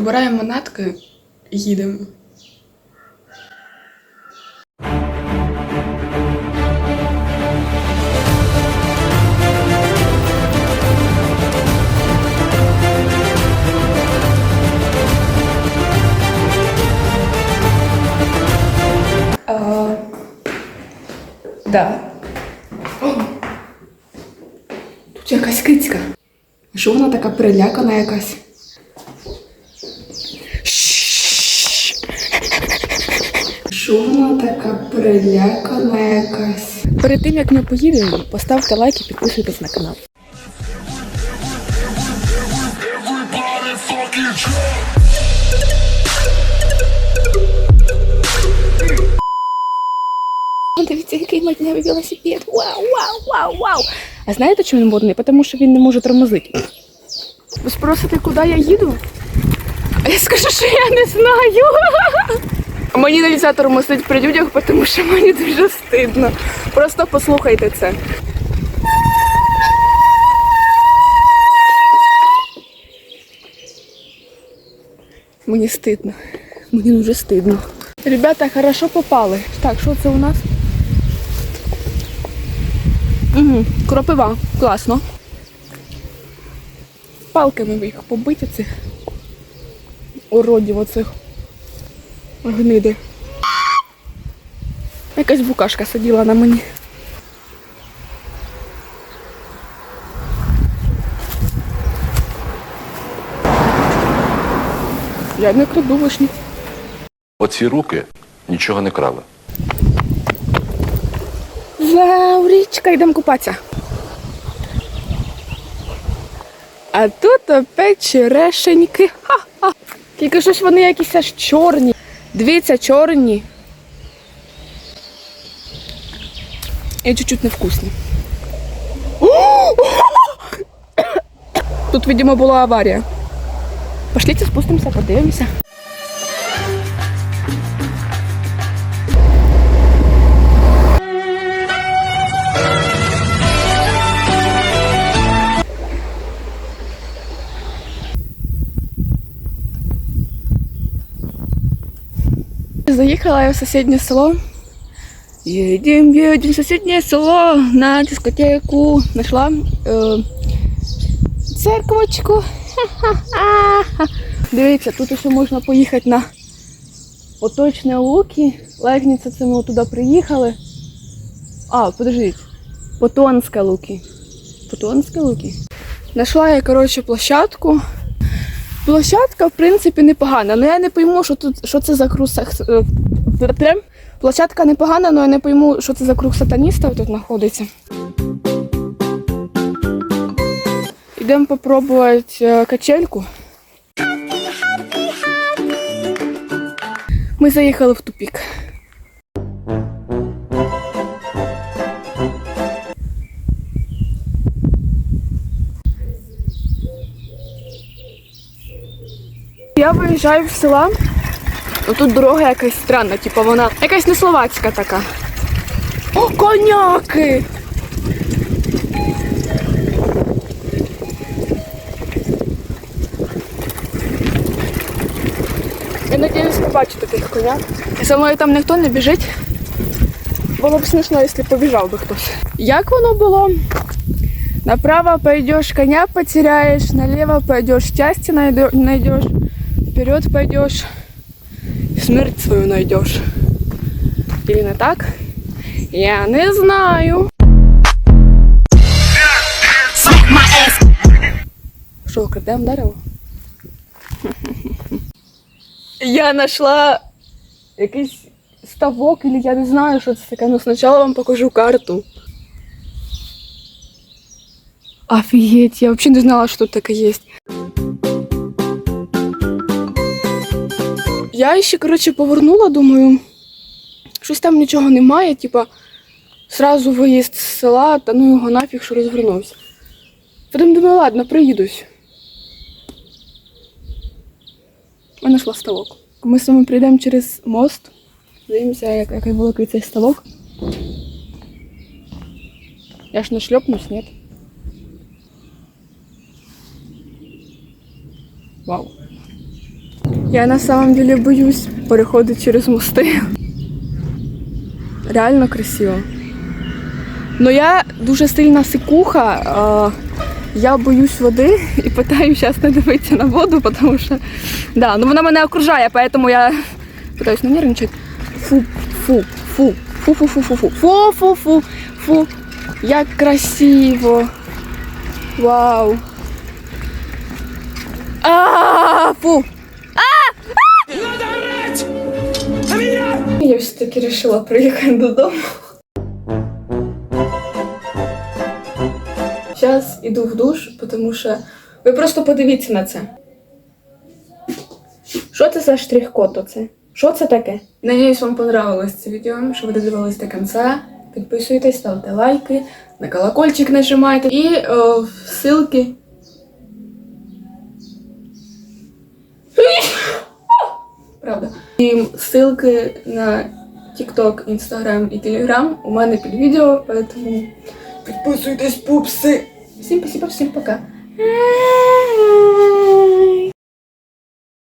Собираємо манатки і їдемо. Да. О, тут якась кицька. Що вона така перелякана якась? Що така перелякана якась? Перед тим як ми поїдемо, поставте лайк і підписуйтесь на канал. Дивіться, який моднявий велосипед. Вау, вау, вау, вау. А знаєте, чому він модний? Тому що він не може тормозити. Ви спросите, куди я їду? А я скажу, що я не знаю. Мені можна тормозити при людях, тому що мені дуже стидно. Просто послухайте це. Мені стидно. Мені дуже стидно. Ребята, хорошо попали. Так, що це у нас? Угу, кропива. Класно. Палками їх побити цих уродів оцих гниди. Якась букашка сиділа на мені. Я не краду вишні. Оці руки нічого не крали. Вау, річка, йдемо купатися. А тут опять черешеньки. Ха-ха. Тільки щось вони якісь аж чорні. Дивіться, чорні. І чуть-чуть невкусні. Тут, видимо, була аварія. Пошліться, спустимося, подивимося. Заехала я в соседнее село. Едем, едем в соседнее село на дискотеку. Нашла е, церквочку. Дивіться, тут ще можна поїхати на Поточне Луки. Легніця, це ми туди приїхали. А, подождіть. Потонська Луки. Потонська Луки. Нашла я, коротше, площадку. Площадка, в принципі, непогана. але я не пойму, що тут що це за круг. е. Площадка непогана, але я не пойму, що це за круг сатаністів тут знаходиться. Йдемо попробувати е, качельку. Ми заїхали в тупік. Я виїжджаю в села. Тут дорога якась странна, типу вона якась не словацька така. О, коняки! Я надіюсь побачити тих коняк. За мною там ніхто не біжить. Було б смішно, якщо побіжав би хтось. Як воно було? Направо пойдешь, коня потеряешь, налево пойдешь, счастье найдешь, вперед пойдешь, смерть свою найдешь. Или так? Я не знаю. Що, крадемо дерево? Я знайшла якийсь ставок, или я не знаю, що це таке. Ну, спочатку вам покажу карту. Офигеть, я вообще не знала, что тут таке есть. Я ще, коротше, повернула, думаю, щось там нічого немає, типа, сразу виїзд з села, та ну його нафіг, що розвернувся. Потім думаю, ладно, приїдусь. Я знайшла ставок. Ми з вами прийдемо через мост. Дивимося, як, який великий цей ставок. Я ж не шльопнусь, ні? Вау. Я на самом деле боюсь переходить через мости. Реально красиво. Но я дуже сильна сикуха. Я боюсь води і питаю зараз не дивитися на воду, тому що да, ну вона мене окружає, поэтому я питаюсь не нервничати. Фу, фу, фу, фу-фу-фу-фу-фу. Фу-фу-фу. Фу. Як красиво. Вау. А, фу. Я все-таки решила приїхати додому. Зараз іду в душ, тому що ви просто подивіться на це. Що це за штрих-код оце? Що це таке? Надіюсь, вам понравилось це відео, що ви додивились до кінця. Підписуйтесь, ставте лайки, на колокольчик нажимайте і о, ссылки. Правда. І ссылки на TikTok, Instagram і Telegram у мене під відео, поэтому підписуйтесь, пупси. Всім спасибо, всім пока.